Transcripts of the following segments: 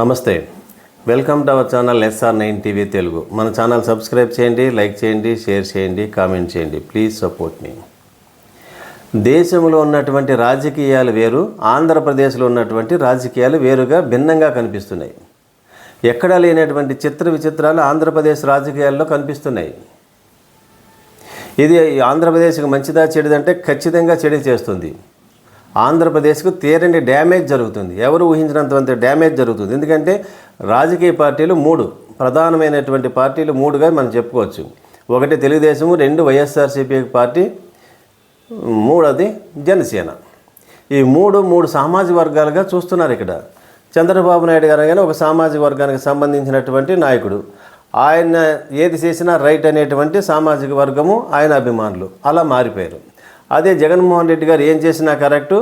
నమస్తే. Welcome to our channel S R nine TV Telugu. మన channel subscribe చేయండి like చేయండి షేర్ చేయండి కామెంట్ చేయండి. Please support me. దేశంలో ఉన్నటువంటి రాజకీయాలు వేరు ఆంధ్రప్రదేశ్లో ఉన్నటువంటి రాజకీయాలు వేరుగా భిన్నంగా కనిపిస్తున్నాయి. ఎక్కడా లేనటువంటి చిత్ర విచిత్రాలు ఆంధ్రప్రదేశ్ రాజకీయాల్లో కనిపిస్తున్నాయి. ఇది ఆంధ్రప్రదేశ్కి మంచిదా చెడుదంటే ఖచ్చితంగా చెడు చేస్తుంది. ఆంధ్రప్రదేశ్కు తీరని డ్యామేజ్ జరుగుతుంది. ఎవరు ఊహించినంత డ్యామేజ్ జరుగుతుంది. ఎందుకంటే రాజకీయ పార్టీలు మూడు ప్రధానమైనటువంటి పార్టీలు మూడుగా మనం చెప్పుకోవచ్చు. ఒకటి తెలుగుదేశము రెండు వైఎస్ఆర్సీపీ పార్టీ మూడోది జనసేన. ఈ మూడు మూడు సామాజిక వర్గాలుగా చూస్తున్నారు ఇక్కడ. చంద్రబాబు నాయుడు గారు కానీ ఒక సామాజిక వర్గానికి సంబంధించినటువంటి నాయకుడు. ఆయన ఏది చేసినా రైట్ అనేటువంటి సామాజిక వర్గము ఆయన అభిమానులు. అలా మారిపోయారు. అదే జగన్మోహన్ రెడ్డి గారు ఏం చేసినా కరెక్టు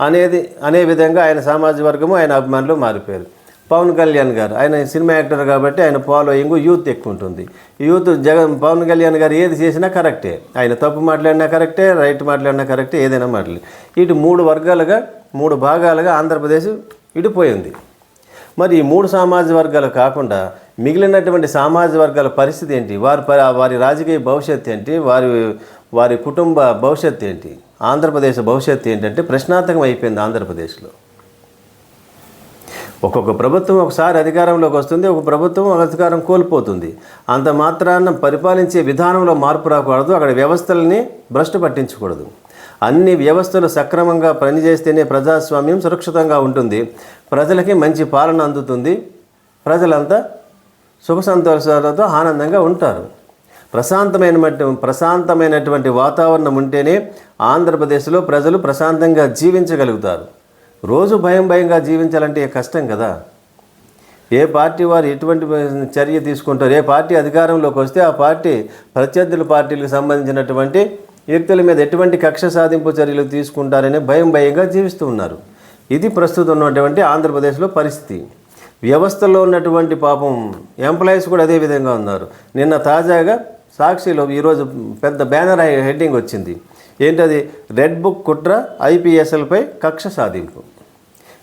అనేది అనే విధంగా ఆయన సామాజిక వర్గము ఆయన అభిమానులు మారిపోయారు. పవన్ కళ్యాణ్ గారు ఆయన సినిమా యాక్టర్ కాబట్టి ఆయన ఫాలోయింగ్ యూత్ ఎక్కువ ఉంటుంది. యూత్ జగన్ పవన్ కళ్యాణ్ గారు ఏది చేసినా కరెక్టే. ఆయన తప్పు మాట్లాడినా కరెక్టే రైట్ మాట్లాడినా కరెక్టే ఏదైనా మాట్లాడి ఇటు మూడు వర్గాలుగా మూడు భాగాలుగా ఆంధ్రప్రదేశ్ విడిపోయింది మరి ఈ మూడు సామాజిక వర్గాలు కాకుండా మిగిలినటువంటి సామాజిక వర్గాల పరిస్థితి ఏంటి? వారి ప- వారి రాజకీయ భవిష్యత్తు ఏంటి? వారి వారి కుటుంబ భవిష్యత్తు ఏంటి? ఆంధ్రప్రదేశ్ భవిష్యత్తు ఏంటంటే ప్రశ్నార్థకం అయిపోయింది ఆంధ్రప్రదేశ్లో. ఒక్కొక్క ప్రభుత్వం ఒకసారి అధికారంలోకి వస్తుంది ఒక ప్రభుత్వం అధికారం కోల్పోతుంది. అంత మాత్రాన పరిపాలించే విధానంలో మార్పు రాకూడదు అక్కడ వ్యవస్థలని భ్రష్టు పట్టించకూడదు. అన్ని వ్యవస్థలు సక్రమంగా పనిచేస్తేనే ప్రజాస్వామ్యం సురక్షితంగా ఉంటుంది. ప్రజలకి మంచి పాలన అందుతుంది. ప్రజలంతా సుఖ సంతోషాలతో ఆనందంగా ఉంటారు. ప్రశాంతమైన ప్రశాంతమైనటువంటి వాతావరణం ఉంటేనే ఆంధ్రప్రదేశ్లో ప్రజలు ప్రశాంతంగా జీవించగలుగుతారు. రోజు భయం భయంగా జీవించాలంటే కష్టం కదా? ఏ పార్టీ వారు ఎటువంటి చర్య తీసుకుంటారు? ఏ పార్టీ అధికారంలోకి వస్తే ఆ పార్టీ ప్రత్యర్థుల పార్టీలకు సంబంధించినటువంటి వ్యక్తుల మీద ఎటువంటి కక్ష సాధింపు చర్యలు తీసుకుంటారనే భయం భయంగా జీవిస్తూ ఉన్నారు. ఇది ప్రస్తుతం ఉన్నటువంటి ఆంధ్రప్రదేశ్లో పరిస్థితి. వ్యవస్థలో ఉన్నటువంటి పాపం ఎంప్లాయీస్ కూడా అదే విధంగా ఉన్నారు. నిన్న తాజాగా సాక్షిలో ఈరోజు పెద్ద బ్యానర్ హెడ్డింగ్ వచ్చింది. ఏంటది? రెడ్ బుక్ కుట్ర ఐపీఎస్ఎల్పై కక్ష సాధింపు.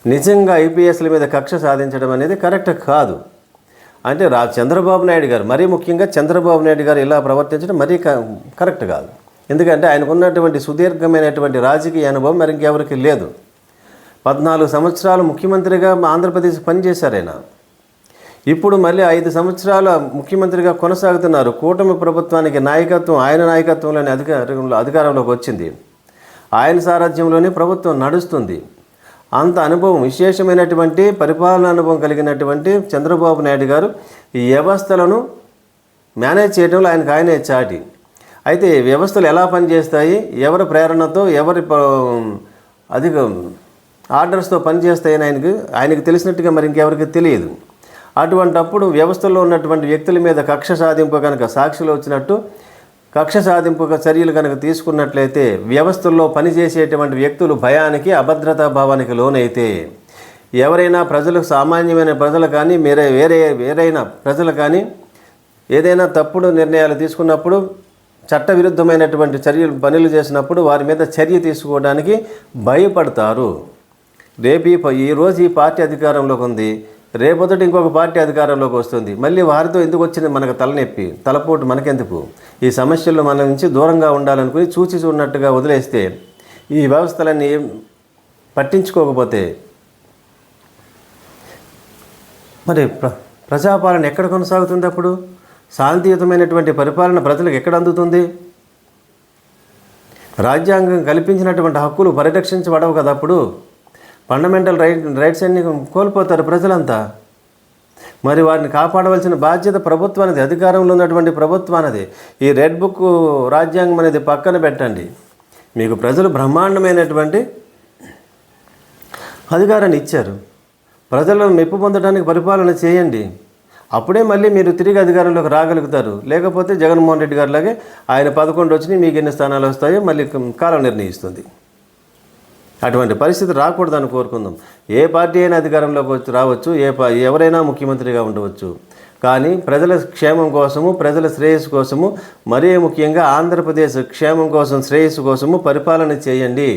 నిజంగా ఐపీఎస్ల మీద కక్ష సాధించడం అనేది కరెక్ట్ కాదు. అంటే రా చంద్రబాబు నాయుడు గారు మరీ ముఖ్యంగా చంద్రబాబు నాయుడు గారు ఇలా ప్రవర్తించడం మరీ క- కరెక్ట్ కాదు. ఎందుకంటే ఆయనకు ఉన్నటువంటి సుదీర్ఘమైనటువంటి రాజకీయ అనుభవం మరి ఇంకెవరికి లేదు. పద్నాలుగు సంవత్సరాలు ముఖ్యమంత్రిగా ఆంధ్రప్రదేశ్ పనిచేశారు ఆయన. ఇప్పుడు మళ్ళీ ఐదు సంవత్సరాల ముఖ్యమంత్రిగా కొనసాగుతున్నారు. కూటమి ప్రభుత్వానికి నాయకత్వం ఆయన నాయకత్వంలోని అధికారంలో అధికారంలోకి వచ్చింది. ఆయన సారథ్యంలోనే ప్రభుత్వం నడుస్తుంది. అంత అనుభవం విశేషమైనటువంటి పరిపాలన అనుభవం కలిగినటువంటి చంద్రబాబు నాయుడు గారు ఈ వ్యవస్థలను మేనేజ్ చేయడంలో ఆయనకు ఆయనే చాటి. అయితే వ్యవస్థలు ఎలా పనిచేస్తాయి? ఎవరి ప్రేరణతో ఎవరి అధిక ఆర్డర్స్తో పనిచేస్తాయని ఆయనకు ఆయనకు తెలిసినట్టుగా మరి ఇంకెవరికి తెలియదు. అటువంటప్పుడు వ్యవస్థలో ఉన్నటువంటి వ్యక్తుల మీద కక్ష సాధింపు కనుక సాక్షులు వచ్చినట్టు కక్ష సాధింపు చర్యలు కనుక తీసుకున్నట్లయితే వ్యవస్థల్లో పనిచేసేటువంటి వ్యక్తులు భయానికి అభద్రతా భావానికి లోనైతే ఎవరైనా ప్రజలకు సామాన్యమైన ప్రజలు కానీ మీరే వేరే వేరైన ప్రజలు కానీ ఏదైనా తప్పుడు నిర్ణయాలు తీసుకున్నప్పుడు చట్టవిరుద్ధమైనటువంటి చర్యలు పనులు చేసినప్పుడు వారి మీద చర్య తీసుకోవడానికి భయపడతారు. రేపు ఈ ఈ పార్టీ అధికారంలోకి ఉంది. రేపొద్దుట ఇంకొక పార్టీ అధికారంలోకి వస్తుంది. మళ్ళీ వారితో ఎందుకు వచ్చింది మనకు తలనొప్పి తలపోటు మనకెందుకు? ఈ సమస్యల్లో మన నుంచి దూరంగా ఉండాలనుకుని చూచి చూడనట్టుగా వదిలేస్తే ఈ వ్యవస్థలన్నీ పట్టించుకోకపోతే? మరి ప్ర ప్రజాపాలన ఎక్కడ కొనసాగుతుంది అప్పుడు? శాంతియుతమైనటువంటి పరిపాలన ప్రజలకు ఎక్కడ అందుతుంది? రాజ్యాంగం కల్పించినటువంటి హక్కులు పరిరక్షించబడవు కదా అప్పుడు? ఫండమెంటల్ రైట్ రైట్స్ అన్ని కోల్పోతారు ప్రజలంతా. మరి వారిని కాపాడవలసిన బాధ్యత ప్రభుత్వానికి అధికారంలో ఉన్నటువంటి ప్రభుత్వానిది. ఈ రెడ్ బుక్ రాజ్యాంగం అనేది పక్కన పెట్టండి. మీకు ప్రజలు బ్రహ్మాండమైనటువంటి అధికారాన్ని ఇచ్చారు. ప్రజలను మెప్పు పొందడానికి పరిపాలన చేయండి. అప్పుడే మళ్ళీ మీరు తిరిగి అధికారంలోకి రాగలుగుతారు. లేకపోతే జగన్మోహన్ రెడ్డి గారిలాగే ఆయన పదకొండు వచ్చినాయి మీకు ఎన్ని స్థానాలు వస్తాయో మళ్ళీ కాలం నిర్ణయిస్తుంది. అటువంటి పరిస్థితి రాకూడదని కోరుకుందాం. ఏ పార్టీ అయినా అధికారంలోకి వచ్చి రావచ్చు ఏ పా ఎవరైనా ముఖ్యమంత్రిగా ఉండవచ్చు. కానీ ప్రజల క్షేమం కోసము ప్రజల శ్రేయస్సు కోసము మరీ ముఖ్యంగా ఆంధ్రప్రదేశ్ క్షేమం కోసం శ్రేయస్సు కోసము పరిపాలన చేయండి.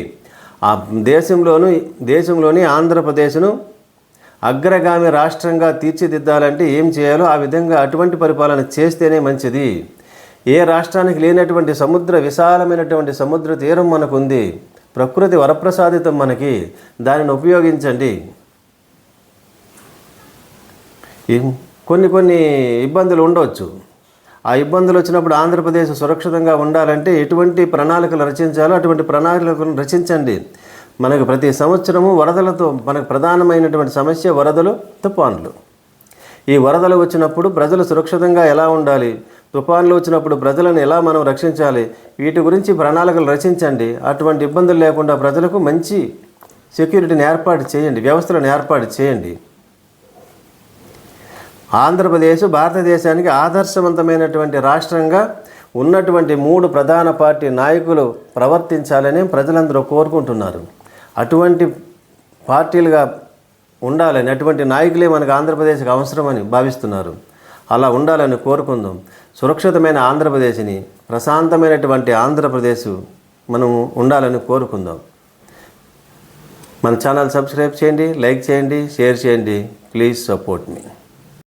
ఆ దేశంలోను దేశంలోని ఆంధ్రప్రదేశ్ను అగ్రగామి రాష్ట్రంగా తీర్చిదిద్దాలంటే ఏం చేయాలో ఆ విధంగా అటువంటి పరిపాలన చేస్తేనే మంచిది. ఏ రాష్ట్రానికి లేనటువంటి సముద్ర విశాలమైనటువంటి సముద్ర తీరం మనకుంది. ప్రకృతి వరప్రసాదితం మనకి. దానిని ఉపయోగించండి. కొన్ని కొన్ని ఇబ్బందులు ఉండవచ్చు ఆ ఇబ్బందులు వచ్చినప్పుడు ఆంధ్రప్రదేశ్ సురక్షితంగా ఉండాలంటే ఎటువంటి ప్రణాళికలు రచించాలో అటువంటి ప్రణాళికలను రచించండి. మనకు ప్రతి సంవత్సరము వరదలతో మనకు ప్రధానమైనటువంటి సమస్య వరదలు తుఫాన్లు. ఈ వరదలు వచ్చినప్పుడు ప్రజలు సురక్షితంగా ఎలా ఉండాలి? తుఫాన్లు వచ్చినప్పుడు ప్రజలను ఎలా మనం రక్షించాలి? వీటి గురించి ప్రణాళికలు రచించండి. అటువంటి ఇబ్బందులు లేకుండా ప్రజలకు మంచి సెక్యూరిటీని ఏర్పాటు చేయండి. వ్యవస్థలను ఏర్పాటు చేయండి. ఆంధ్రప్రదేశ్ భారతదేశానికి ఆదర్శవంతమైనటువంటి రాష్ట్రంగా ఉన్నటువంటి మూడు ప్రధాన పార్టీ నాయకులు ప్రవర్తించాలని ప్రజలందరూ కోరుకుంటున్నారు. అటువంటి పార్టీలుగా ఉండాలని అటువంటి నాయకులే మనకు ఆంధ్రప్రదేశ్కి అవసరమని భావిస్తున్నారు. అలా ఉండాలని కోరుకుందాం. సురక్షితమైన ఆంధ్రప్రదేశ్ని ప్రశాంతమైనటువంటి ఆంధ్రప్రదేశ్ మనం ఉండాలని కోరుకుందాం. మన ఛానల్ సబ్స్క్రైబ్ చేయండి లైక్ చేయండి షేర్ చేయండి. Please support me.